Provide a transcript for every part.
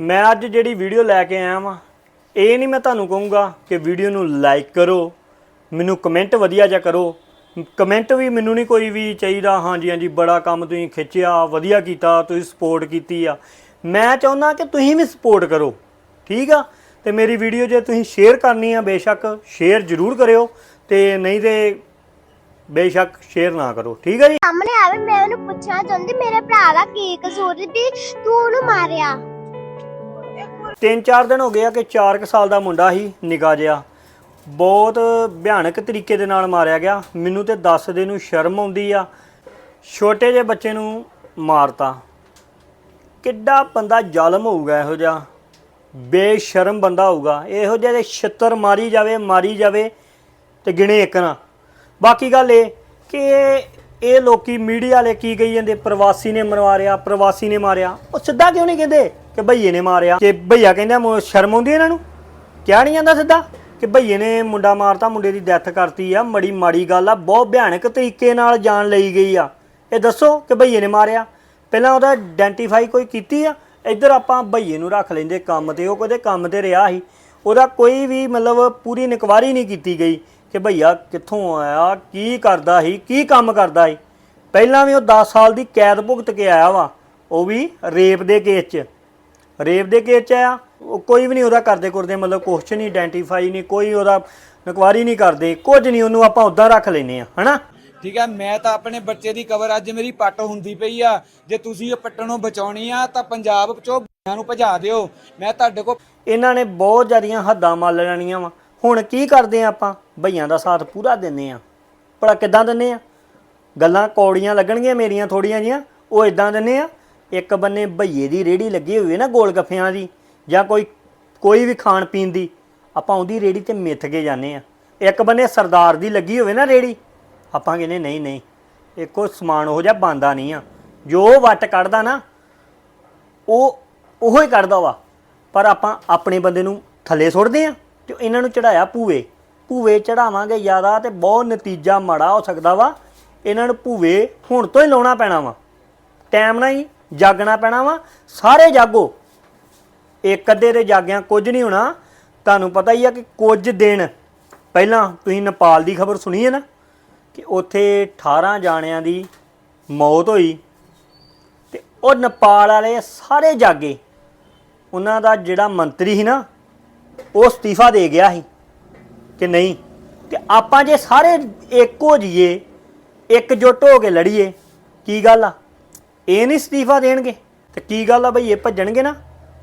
ਮੈਂ ਅੱਜ ਜਿਹੜੀ ਵੀਡੀਓ ਲੈ ਕੇ ਆਇਆ ਵਾਂ, ਇਹ ਨਹੀਂ ਮੈਂ ਤੁਹਾਨੂੰ ਕਹੂੰਗਾ ਕਿ ਵੀਡੀਓ ਨੂੰ ਲਾਈਕ ਕਰੋ, ਮੈਨੂੰ ਕਮੈਂਟ ਵਧੀਆ ਜਿਹਾ ਕਰੋ। ਕਮੈਂਟ ਵੀ ਮੈਨੂੰ ਨਹੀਂ ਕੋਈ ਵੀ ਚਾਹੀਦਾ, ਹਾਂਜੀ ਹਾਂਜੀ, ਬੜਾ ਕੰਮ ਤੁਸੀਂ ਖਿੱਚਿਆ, ਵਧੀਆ ਕੀਤਾ, ਤੁਸੀਂ ਸਪੋਰਟ ਕੀਤੀ ਆ। ਮੈਂ ਚਾਹੁੰਦਾ ਕਿ ਤੁਸੀਂ ਵੀ ਸਪੋਰਟ ਕਰੋ, ਠੀਕ ਆ? ਤੇ ਮੇਰੀ ਵੀਡੀਓ ਜੇ ਤੁਸੀਂ ਸ਼ੇਅਰ ਕਰਨੀ ਆ, ਬੇਸ਼ੱਕ ਸ਼ੇਅਰ ਜ਼ਰੂਰ ਕਰਿਓ, ਤੇ ਨਹੀਂ ਤੇ ਬੇਸ਼ੱਕ ਸ਼ੇਅਰ ਨਾ ਕਰੋ, ਠੀਕ ਹੈ ਜੀ? ਸਾਹਮਣੇ ਆਵੇ, ਮੈਂ ਉਹਨੂੰ ਪੁੱਛਣਾ ਚਾਹੁੰਦੀ, ਮੇਰੇ ਭਰਾ ਦਾ ਕੀ ਕਸੂਰ ਸੀ ਵੀ ਤੂੰ ਉਹਨੂੰ ਮਾਰਿਆ? ਤਿੰਨ ਚਾਰ ਦਿਨ ਹੋ ਗਏ ਆ ਕਿ 4 ਸਾਲ ਦਾ ਮੁੰਡਾ ਸੀ ਨਿਕਾ ਜਿਹਾ। ਬਹੁਤ ਭਿਆਨਕ ਤਰੀਕੇ ਦੇ ਨਾਲ ਮਾਰਿਆ ਗਿਆ। ਮੈਨੂੰ ਤੇ ਦੱਸਦੇ ਨੂੰ ਸ਼ਰਮ ਆਉਂਦੀ ਆ। ਛੋਟੇ ਜਿਹੇ ਬੱਚੇ ਨੂੰ ਮਾਰਤਾ। ਕਿੱਡਾ ਬੰਦਾ ਜ਼ਾਲਮ ਹੋਊਗਾ ਇਹੋ ਜਿਹਾ? ਬੇਸ਼ਰਮ ਬੰਦਾ ਹੋਊਗਾ। ਇਹੋ ਜਿਹੇ ਦੇ ਛਿੱਤਰ ਮਾਰੀ ਜਾਵੇ ਮਾਰੀ ਜਾਵੇ ਤੇ ਗਿਣੇ ਇੱਕ ਨਾ। ਬਾਕੀ ਗੱਲ ਇਹ ਕਿ ਇਹ- ਇਹ ਲੋਕੀ ਮੀਡੀਆ ਵਾਲੇ ਕੀ ਕਹੀ ਜਾਂਦੇ? ਪ੍ਰਵਾਸੀ ਨੇ ਮਰਵਾਰਿਆ, ਪ੍ਰਵਾਸੀ ਨੇ ਮਾਰਿਆ। ਉਹ ਸਿੱਧਾ ਕਿਉਂ ਨਹੀਂ ਕਹਿੰਦੇ? ਕਿ ਭਈਏ ਨੇ ਮਾਰਿਆ। ਕਿ ਭਈਆ ਕਹਿੰਦਾ ਮੋ- ਸ਼ਰਮ ਆਉਂਦੀ ਇਹਨਾਂ ਨੂੰ? ਕਿਹਾ ਨਹੀਂ ਜਾਂਦਾ ਸਿੱਧਾ? ਕਿ ਭਈਏ ਨੇ ਮੁੰਡਾ ਮਾਰਤਾ, ਮੁੰਡੇ ਦੀ ਡੈਥ ਕਰਤੀ ਆ, ਮੜੀ ਮਾੜੀ ਗੱਲ ਆ, ਬਹੁਤ ਭਿਆਨਕ ਤਰੀਕੇ ਨਾਲ ਜਾਨ ਲਈ ਗਈ ਆ। ਇਹ ਦੱਸੋ ਕਿ ਭਈਏ ਨੇ ਮਾਰਿਆ? ਪਹਿਲਾਂ ਉਹਦਾ ਆਇਡੈਂਟੀਫਾਈ ਕੋਈ ਕੀਤੀ ਆ? ਇੱਧਰ ਆਪਾਂ ਭਈਏ ਨੂੰ ਰੱਖ ਲੈਂਦੇ, ਕੰਮ ਤੇ, ਉਹ ਕਦੇ ਕੰਮ ਤੇ ਰਿਹਾ ਸੀ। ਉਹਦਾ ਕੋਈ ਵੀ ਮਤਲਬ ਪੂਰੀ ਨਿਕਵਾਰੀ ਨਹੀਂ ਕੀਤੀ ਗਈ ਕਿ ਭਈਆ ਕਿੱਥੋਂ ਆਇਆ, ਕੀ ਕਰਦਾ ਸੀ, ਕੀ ਕੰਮ ਕਰਦਾ ਸੀ। ਪਹਿਲਾਂ ਵੀ ਉਹ 10 ਸਾਲ ਦੀ ਕੈਦ ਭੁਗਤ ਕੇ ਆਇਆ ਵਾ, ਉਹ ਵੀ ਰੇਪ ਦੇ ਕੇਸ 'ਚ। ਰੇਪ ਦੇ ਕੇਸ 'ਚ ਆ ਕੋਈ ਵੀ ਨਹੀਂ ਉਹਦਾ ਕਰਦੇ ਕਰਦੇ ਮਤਲਬ ਕੁਛ ਨਹੀਂ ਆਇਡੈਂਟੀਫਾਈ ਨਹੀਂ ਕੋਈ ਉਹਦਾ ਨਕਵਾਰੀ ਨਹੀਂ ਕਰਦੇ ਕੁਝ ਨਹੀਂ ਉਹਨੂੰ ਆਪਾਂ ਉਦਾਂ ਰੱਖ ਲੈਨੇ ਆ ਹਨਾ? ਠੀਕ ਹੈ ਮੈਂ ਤਾਂ ਆਪਣੇ ਬੱਚੇ ਦੀ ਕਵਰ ਅੱਜ ਮੇਰੀ ਪੱਟ ਹੁੰਦੀ ਪਈ ਆ। ਜੇ ਤੁਸੀਂ ਇਹ ਪੱਟਣੋਂ ਬਚਾਉਣੀ ਆ ਤਾਂ ਪੰਜਾਬ ਚੋਂ ਬੱਚਿਆਂ ਨੂੰ ਭਜਾ ਦਿਓ। ਮੈਂ ਤੁਹਾਡੇ ਕੋਲ ਇਹਨਾਂ ਨੇ ਬਹੁਤ ਜ਼ਿਆਦੀਆਂ ਹੱਦਾਂ ਮੱਲ ਲੈਣੀਆਂ ਵਾ। ਹੁਣ ਕੀ ਕਰਦੇ ਆ ਆਪਾਂ? ਭਈਆਂ ਦਾ ਸਾਥ ਪੂਰਾ ਦਿੰਨੇ ਆ ਭਲਾ ਕਿੱਦਾਂ ਦਿੰਨੇ ਆ ਗੱਲਾਂ ਕੌੜੀਆਂ ਲੱਗਣਗੀਆਂ ਮੇਰੀਆਂ ਥੋੜੀਆਂ ਜੀਆਂ ਉਹ ਇਦਾਂ ਦਿੰਨੇ ਆ ਇੱਕ ਬੰਨੇ ਭਈਏ ਦੀ ਰੇੜੀ ਲੱਗੀ ਹੋਵੇ ਨਾ ਗੋਲ ਗੱਫਿਆਂ ਦੀ ਜਾਂ ਕੋਈ ਕੋਈ ਵੀ ਖਾਣ ਪੀਣ ਦੀ, ਆਪਾਂ ਉਹਦੀ ਰੇੜੀ ਤੇ ਮਿੱਥ ਕੇ ਜਾਂਦੇ ਆ ਇੱਕ ਬੰਨੇ ਸਰਦਾਰ ਦੀ ਲੱਗੀ ਹੋਵੇ ਨਾ ਰੇੜੀ, ਆਪਾਂ ਕਹਿੰਦੇ ਨਹੀਂ ਨਹੀਂ, ਇੱਕੋ ਸਮਾਨ ਉਹ ਜਿਹਾ ਬੰਦਾ ਨਹੀਂ ਆ। ਜੋ ਵੱਟ ਕੱਢਦਾ ਨਾ, ਉਹ ਉਹੋ ਹੀ ਕੱਢਦਾ ਵਾ। ਪਰ ਆਪਾਂ ਆਪਣੇ ਬੰਦੇ ਨੂੰ ਥੱਲੇ ਸੁੱਟਦੇ ਆ ਤੇ ਇਹਨਾਂ ਨੂੰ ਚੜਾਇਆ ਭੂਵੇ। ਭੂਵੇ ਚੜਾਵਾਂਗੇ ਜ਼ਿਆਦਾ ਤੇ ਬਹੁਤ ਨਤੀਜਾ ਮਾੜਾ ਹੋ ਸਕਦਾ ਵਾ। ਇਹਨਾਂ ਨੂੰ ਭੂਵੇ ਹੁਣ ਤੋਂ ਹੀ ਲਾਉਣਾ ਪੈਣਾ ਵਾ। ਟਾਈਮ ਨਾਲ ਹੀ ਜਾਗਣਾ ਪੈਣਾ ਵਾ, ਸਾਰੇ ਜਾਗੋ। ਇੱਕ ਅੱਧੇ ਦੇ ਜਾਗਿਆਂ ਕੁਝ ਨਹੀਂ ਹੋਣਾ। ਤੁਹਾਨੂੰ ਪਤਾ ਹੀ ਆ ਕਿ ਕੁਝ ਦਿਨ ਪਹਿਲਾਂ ਤੁਸੀਂ ਨੇਪਾਲ ਦੀ ਖਬਰ ਸੁਣੀ ਹੈ ਨਾ, ਕਿ ਉੱਥੇ 18 ਜਾਣਿਆਂ ਦੀ ਮੌਤ ਹੋਈ। ਤੇ ਉਹ ਨੇਪਾਲ ਵਾਲੇ ਸਾਰੇ ਜਾਗੇ, ਉਹਨਾਂ ਦਾ ਜਿਹੜਾ ਮੰਤਰੀ ਸੀ ਨਾ, ਉਹ ਅਸਤੀਫਾ ਦੇ ਗਿਆ ਸੀ ਕਿ ਨਹੀਂ। ਤੇ ਆਪਾਂ ਜੇ ਸਾਰੇ ਇੱਕ ਹੋ ਜਾਈਏ ਇੱਕ ਜੁੱਟ ਹੋ ਕੇ ਲੜੀਏ, ਕੀ ਗੱਲ ਆ? ਇਹ ਨਹੀਂ ਅਸਤੀਫਾ ਦੇਣਗੇ। ਤੇ ਕੀ ਗੱਲ ਆ ਬਈ, ਇਹ ਭੱਜਣਗੇ ਨਾ?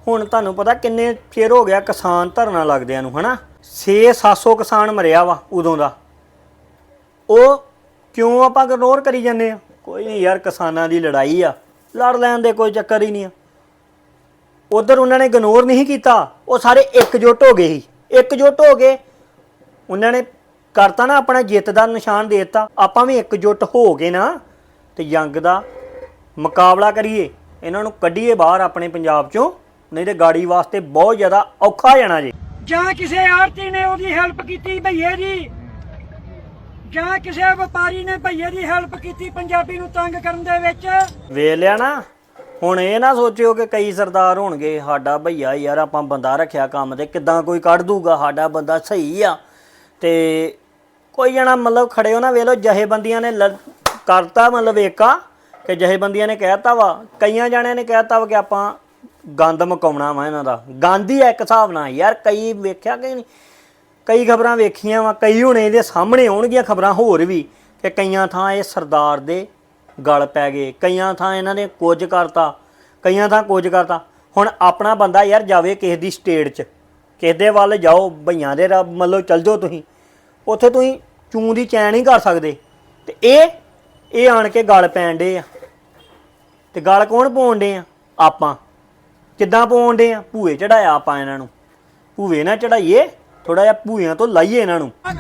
ਹੁਣ ਤੁਹਾਨੂੰ ਪਤਾ ਕਿੰਨੇ ਚਿਰ ਹੋ ਗਿਆ ਕਿਸਾਨ ਧਰਨਾ ਲੱਗਦਿਆਂ ਨੂੰ, ਹਨਾ? 6-700 ਕਿਸਾਨ ਮਰਿਆ ਵਾ ਉਦੋਂ ਦਾ। ਉਹ ਕਿਉਂ ਆਪਾਂ ਇਗਨੋਰ ਕਰੀ ਜਾਂਦੇ ਆ? ਕੋਈ ਨਹੀਂ ਯਾਰ, ਕਿਸਾਨਾਂ ਦੀ ਲੜਾਈ ਆ। ਲੜ ਲੈਣ ਦੇ ਕੋਈ ਚੱਕਰ ਹੀ ਨਹੀਂ ਆ। ਉਧਰ ਉਹਨਾਂ ਨੇ ਇਗਨੋਰ ਨਹੀਂ ਕੀਤਾ। ਉਹ ਸਾਰੇ ਇਕਜੁੱਟ ਹੋ ਗਏ ਸੀ। ਇਕਜੁੱਟ ਹੋ ਗਏ। ਉਹਨਾਂ ਨੇ ਕਰਤਾ ਨਾ ਆਪਣਾ ਜਿੱਤ ਦਾ ਨਿਸ਼ਾਨ ਦੇ ਦਿੱਤਾ। ਆਪਾਂ ਵੀ ਇਕਜੁੱਟ ਹੋ ਗਏ ਨਾ। ਤੇ ਜੰਗ ਦਾ ਮੁਕਾਬਲਾ ਕਰੀਏ ਇਹਨਾਂ ਨੂੰ ਕੱਢੀਏ ਬਾਹਰ ਆਪਣੇ ਪੰਜਾਬ ਚੋਂ ਨਹੀਂ ਤੇ ਗਾੜੀ ਵਾਸਤੇ ਬਹੁਤ ਜ਼ਿਆਦਾ ਔਖਾ ਜਾਣਾ ਜੀ। ਜਾਂ ਕਿਸੇ ਆੜਤੀ ਨੇ ਉਹਦੀ ਹੈਲਪ ਕੀਤੀ ਭਈਏ ਦੀ? ਜਾਂ ਕਿਸੇ ਵਪਾਰੀ ਨੇ ਭਈਏ ਦੀ ਹੈਲਪ ਕੀਤੀ ਪੰਜਾਬੀ ਨੂੰ ਤੰਗ ਕਰਨ ਦੇ ਵਿੱਚ? ਵੇਖ ਲਿਆ ਨਾ ਹੁਣ ਇਹ ਨਾ ਸੋਚਿਓ ਕਿ ਕਈ ਸਰਦਾਰ ਹੋਣਗੇ ਸਾਡਾ ਭਈਆ ਯਾਰ ਆਪਾਂ ਬੰਦਾ ਰੱਖਿਆ ਕੰਮ ਤੇ ਕਿੱਦਾਂ ਕੋਈ ਕੱਢ ਦੂਗਾ? ਸਾਡਾ ਬੰਦਾ ਸਹੀ ਆ। ਤੇ ਕੋਈ ਜਣਾ ਮਤਲਬ ਖੜੇ ਹੋ ਨਾ ਵੇਖ ਲਓ ਜਹੇਬੰਦੀਆਂ ਨੇ ਕਰਤਾ ਮਤਲਬ ਏਕਾ। ਕਿ ਜਹੇਬੰਦੀਆਂ ਨੇ ਕਹਿਤਾ ਵਾ, ਕਈਆਂ ਜਾਣਿਆਂ ਨੇ ਕਹਿਤਾ ਵਾ ਕਿ ਆਪਾਂ ਗੰਦ ਮਕਾਉਣਾ ਵਾ ਇਹਨਾਂ ਦਾ। ਗੰਦ ਹੀ ਆ ਇੱਕ ਹਿਸਾਬ ਨਾਲ ਯਾਰ, ਕਈ ਵੇਖਿਆ ਕਿ ਨਹੀਂ? ਕਈ ਖਬਰਾਂ ਵੇਖੀਆਂ ਵਾ, ਕਈ ਹੁਣ ਇਹਦੇ ਸਾਹਮਣੇ ਆਉਣਗੀਆਂ ਖਬਰਾਂ ਹੋਰ ਵੀ, ਕਿ ਕਈਆਂ ਥਾਂ ਇਹ ਸਰਦਾਰ ਦੇ ਗਲ ਪੈ ਗਏ, ਕਈਆਂ ਥਾਂ ਇਹਨਾਂ ਨੇ ਕੁਝ ਕਰਤਾ, ਕਈਆਂ ਥਾਂ ਕੁਝ ਕਰਤਾ। ਹੁਣ ਆਪਣਾ ਬੰਦਾ ਯਾਰ ਜਾਵੇ ਕਿਸੇ ਦੀ ਸਟੇਟ 'ਚ, ਕਿਸੇ ਦੇ ਵੱਲ ਜਾਓ ਭਈਆਂ ਦੇ ਰੱਬ ਮਤਲਬ ਚੱਲ ਜਾਓ ਤੁਸੀਂ, ਉੱਥੇ ਤੁਸੀਂ ਚੂੰ ਦੀ ਚੈਨ ਨਹੀਂ ਕਰ ਸਕਦੇ। ਤੇ ਇਹ ਇਹ ਆਣ ਕੇ ਗਲ ਪੈਣ ਡੇ ਆ। ਤੇ ਗਲ ਕੌਣ ਪਾਉਣ ਡੇ ਆ? ਆਪਾਂ। ਕਿੱਦਾਂ ਪਾਉਣ ਡੇ ਆ? ਭੂਏ ਚੜਾਇਆ ਆਪਾਂ ਇਹਨਾਂ ਨੂੰ। ਭੂਏ ਨਾ ਚੜਾਈਏ ਥੋੜਾ ਜਿਹਾ ਭੂਇਆਂ ਤੋਂ ਲਾਈਏ ਇਹਨਾਂ ਨੂੰ। ਮੈਂ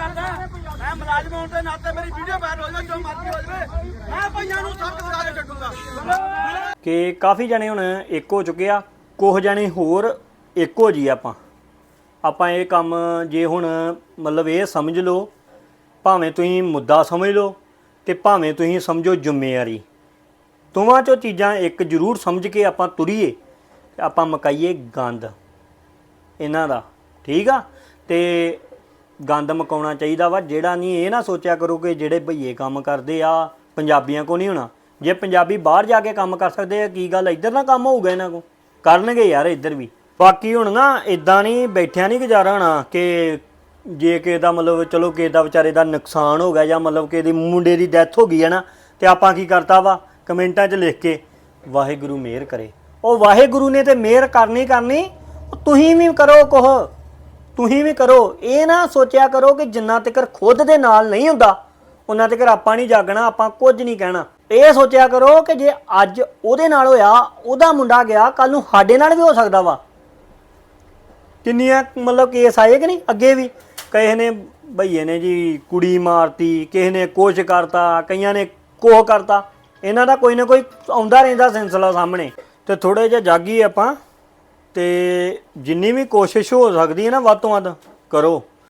ਮੁਲਾਜ਼ਮ ਹੋਣ ਦੇ ਨਾਤੇ ਮੇਰੀ ਵੀਡੀਓ ਵਾਇਰਲ ਹੋ ਜਾਵੇ ਜੋ ਮਰਜ਼ੀ ਹੋ ਜਾਵੇ। ਮੈਂ ਭਈਆਂ ਨੂੰ ਸਬਕ ਦਿਖਾ ਕੇ ਕਾਫੀ ਜਣੇ ਹੁਣ ਇੱਕ ਹੋ ਚੁੱਕੇ ਆ ਕੁਝ ਜਣੇ ਹੋਰ ਇੱਕ ਹੋ ਜੀ ਆਪਾਂ। ਆਪਾਂ ਇਹ ਕੰਮ ਜੇ ਹੁਣ ਮਤਲਬ ਇਹ ਸਮਝ ਲਓ ਭਾਵੇਂ ਤੁਸੀਂ ਮੁੱਦਾ ਸਮਝ ਲਓ ਤੇ ਭਾਵੇਂ ਤੁਸੀਂ ਸਮਝੋ ਜ਼ਿੰਮੇਵਾਰੀ। ਦੋਵਾਂ ਚੋਂ ਚੀਜ਼ਾਂ ਇੱਕ ਜ਼ਰੂਰ ਸਮਝ ਕੇ ਆਪਾਂ ਤੁਰੀਏ ਆਪਾਂ ਮਕਾਈਏ ਗੰਦ। ਇਹਨਾਂ ਦਾ, ਠੀਕ ਆ? ਤੇ ਗੰਦ ਮਕਾਉਣਾ ਚਾਹੀਦਾ ਵਾ, ਜਿਹੜਾ ਨਹੀਂ ਇਹ ਨਾ ਸੋਚਿਆ ਕਰੋ ਕਿ ਜਿਹੜੇ ਭਈਏ ਕੰਮ ਕਰਦੇ ਆ, ਪੰਜਾਬੀਆਂ ਕੋ ਨਹੀਂ ਹੋਣਾ। ਜੇ ਪੰਜਾਬੀ ਬਾਹਰ ਜਾ ਕੇ ਕੰਮ ਕਰ ਸਕਦੇ ਆ, ਕੀ ਗੱਲ ਇੱਧਰ ਨਾ ਕੰਮ ਹੋਊਗਾ ਇਹਨਾਂ ਕੋ। ਕਰਨਗੇ ਯਾਰ ਇੱਧਰ ਵੀ। ਬਾਕੀ ਹੁਣ ਨਾ ਇਦਾਂ ਨਹੀਂ, ਬੈਠਿਆ ਨਹੀਂ ਗੁਜ਼ਾਰਾ ਹੋਣਾ ਕਿ ਜੇ ਕਿਸੇ ਦਾ ਮਤਲਬ ਚਲੋ ਕਿਸੇ ਦਾ ਵਿਚਾਰੇ ਦਾ ਨੁਕਸਾਨ ਹੋ ਗਿਆ ਜਾਂ ਮਤਲਬ ਕਿਸੇ ਦੀ ਮੁੰਡੇ ਦੀ ਡੈਥ ਹੋ ਗਈ ਹੈ ਨਾ, ਤੇ ਆਪਾਂ ਕੀ ਕਰਤਾ ਵਾ? ਕਮੈਂਟਾਂ 'ਚ ਲਿਖ ਕੇ ਵਾਹਿਗੁਰੂ ਮਿਹਰ ਕਰੇ। ਉਹ ਵਾਹਿਗੁਰੂ ਨੇ ਤੇ ਮਿਹਰ ਕਰਨੀ ਕਰਨੀ ਤੁਸੀਂ ਵੀ ਕਰੋ ਕੁਛ, ਤੁਸੀਂ ਵੀ ਕਰੋ। ਇਹ ਨਾ ਸੋਚਿਆ ਕਰੋ ਕਿ ਜਿੰਨਾ ਤੱਕ ਖੁਦ ਦੇ ਨਾਲ ਨਹੀਂ ਹੁੰਦਾ, ਉਹਨਾਂ ਤੱਕਰ ਆਪਾਂ ਨਹੀਂ ਜਾਗਣਾ, ਆਪਾਂ ਕੁਝ ਨਹੀਂ ਕਹਿਣਾ। ਇਹ ਸੋਚਿਆ ਕਰੋ ਕਿ ਜੇ ਅੱਜ ਉਹਦੇ ਨਾਲ ਹੋਇਆ, ਉਹਦਾ ਮੁੰਡਾ ਗਿਆ ਕੱਲ ਨੂੰ ਸਾਡੇ ਨਾਲ ਵੀ ਹੋ ਸਕਦਾ ਵਾ। ਕਿੰਨੀਆਂ ਮਤਲਬ ਕੇਸ ਆਏ ਕਿ ਨਹੀਂ? ਅੱਗੇ ਵੀ ਕਿਸੇ ਨੇ ਭਈਏ ਨੇ ਜੀ ਕੁੜੀ ਮਾਰਤੀ, ਕਿਸੇ ਨੇ ਕੁਛ ਕਰਤਾ, ਕਈਆਂ ਨੇ ਕੋਹ ਕਰਤਾ। ਇਹਨਾਂ ਦਾ ਕੋਈ ਨਾ ਕੋਈ ਆਉਂਦਾ ਰਹਿੰਦਾ ਸਿਲਸਿਲਾ ਸਾਹਮਣੇ ਤੇ ਥੋੜੇ ਜਿਹਾ ਜਾਗੀ ਆਪਾਂ ਤੇ ਜਿੰਨੀ ਵੀ ਕੋਸ਼ਿਸ਼ ਹੋ ਸਕਦੀ ਹੈ ਨਾ ਵੱਧ ਤੋਂ ਵੱਧ ਕਰੋ।